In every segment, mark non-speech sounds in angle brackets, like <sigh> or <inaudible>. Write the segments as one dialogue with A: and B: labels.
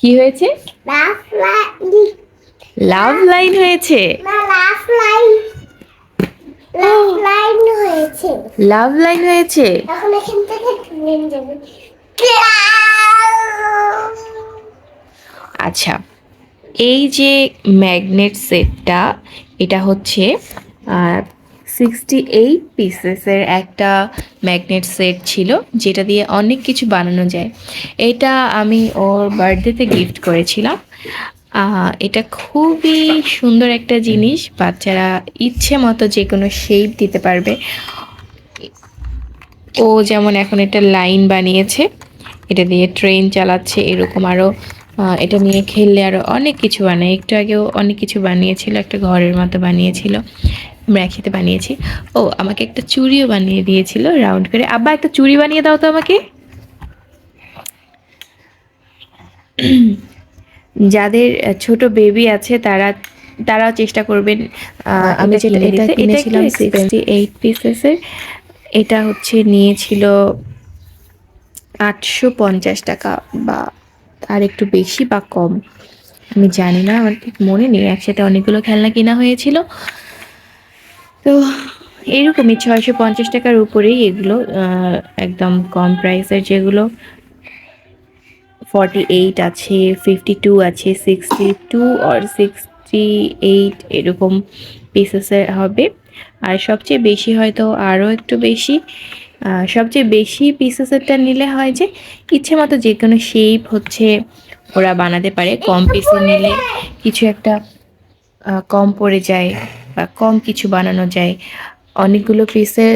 A: কি হয়েছে?
B: লাভ লাইন
A: হয়েছে?
B: লাভ লাইন লাইন হয়েছে।
A: আচ্ছা এই যে ম্যাগনেট সেটটা এটা হচ্ছে সিক্সটি এইট পিসেসের একটা ম্যাগনেট সেট ছিল, যেটা দিয়ে অনেক কিছু বানানো যায়। এটা আমি ওর বার্থডেতে গিফট করেছিলাম। এটা খুবই সুন্দর একটা জিনিস, বাচ্চারা ইচ্ছে মতো যে কোনো শেপ দিতে পারবে। ও যেমন এখন একটা লাইন বানিয়েছে, এটা দিয়ে ট্রেন চালাচ্ছে, এরকম আরও এটা নিয়ে খেললে আরও অনেক কিছু বানায়। একটু আগেও অনেক কিছু বানিয়েছিল একটা ঘরের মতো বানিয়েছিল আমরা একসাথে বানিয়েছি। ও আমাকে একটা চুড়িও বানিয়ে দিয়েছিল রাউন্ড করে। আব্বা একটা চুড়ি বানিয়ে দাও তো আমাকে। <clears throat> যাদের ছোট বেবি আছে তারা তারাও চেষ্টা করবেন আমি যেটা এটা কিনেছিলাম সিক্সটি এইট পিসেসের এটা হচ্ছে নিয়েছিল আটশো পঞ্চাশ টাকা বা আর একটু বেশি বা কম? আমি জানি না, আমার ঠিক মনে নেই। একসাথে অনেকগুলো খেলনা কেনা হয়েছিল। তো এরকমই ছয়শো পঞ্চাশ টাকার উপরেই এগুলো একদম কম প্রাইসের যেগুলো। ফর্টি এইট আছে ফিফটি টু আছে সিক্সটি টু আর সিক্সটি এইট এরকম পিসেসের হবে। আর সবচেয়ে বেশি হয়তো আরও একটু বেশি সবচেয়ে বেশি পিসেসেরটা নিলে হয় যে ইচ্ছে মতো যে কোনো শেপ হচ্ছে ওরা বানাতে পারে। কম পিসে নিলে কিছু একটা কম পড়ে যায় বা কম কিছু বানানো যায়। অনেকগুলো পিসের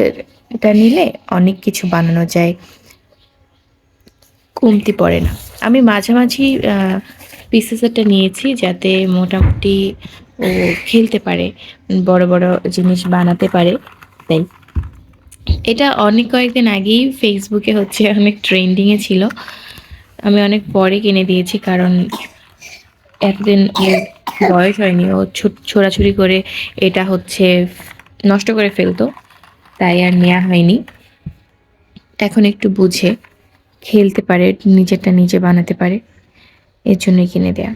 A: এটা নিলে অনেক কিছু বানানো যায়। কমতি পড়ে না। আমি মাঝামাঝি পিসেসেরটা নিয়েছি যাতে মোটামুটি ও খেলতে পারে, বড় বড় জিনিস বানাতে পারে, তাই। এটা অনেক কয়েকদিন আগেই ফেসবুকে হচ্ছে অনেক ট্রেন্ডিংয়ে ছিল। আমি অনেক পরে কিনে দিয়েছি কারণ এতদিন বয়স হয়নি। ও ছো- ছোড়াছুড়ি করে এটা হচ্ছে নষ্ট করে ফেলতো, তাই আর নেওয়া হয়নি। এখন একটু বুঝে, খেলতে পারে, নিজেরটা নিজে বানাতে পারে, এর জন্যই কিনে দেয়া।